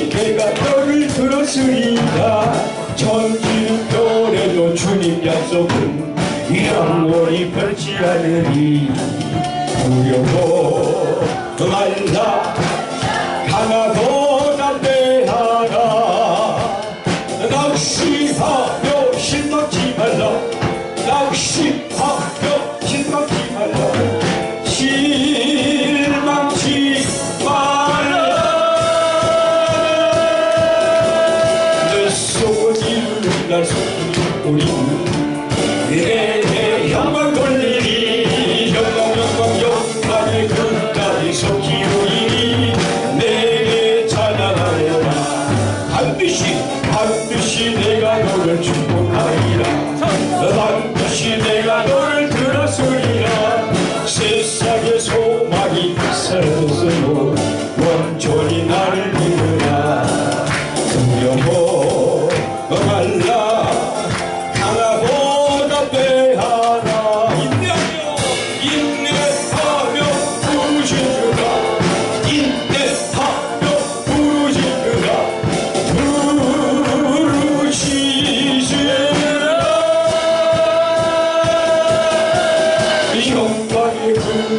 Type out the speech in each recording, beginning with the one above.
내가 별을 들었으니까 천지 별에도 주님 약속은 영원히 펼지 않으리 두려워. 말라. 하나도 난대하라. 낚시하며 신놓지 말라. 낚시하 날 속이는 우리는 내 영광 돌리리 영광 영광 영광의 끝까지 속히오니 내게 찬양하여라. 반드시 반드시 내가 너를 축복하리라. 반드시 내가 너를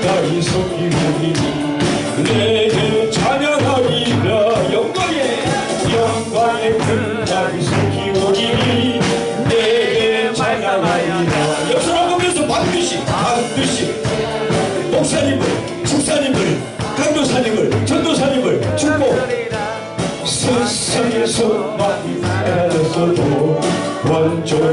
그날이 속이니 내게 찬양하리라 영광의 영광의 그날이 속이니 내게 찬양하리라 역사를 보면서 반드시 반드시 목사님을 집사님을 강도사님을 전도사님을 축복 세상에서 많이 사라졌어도 완전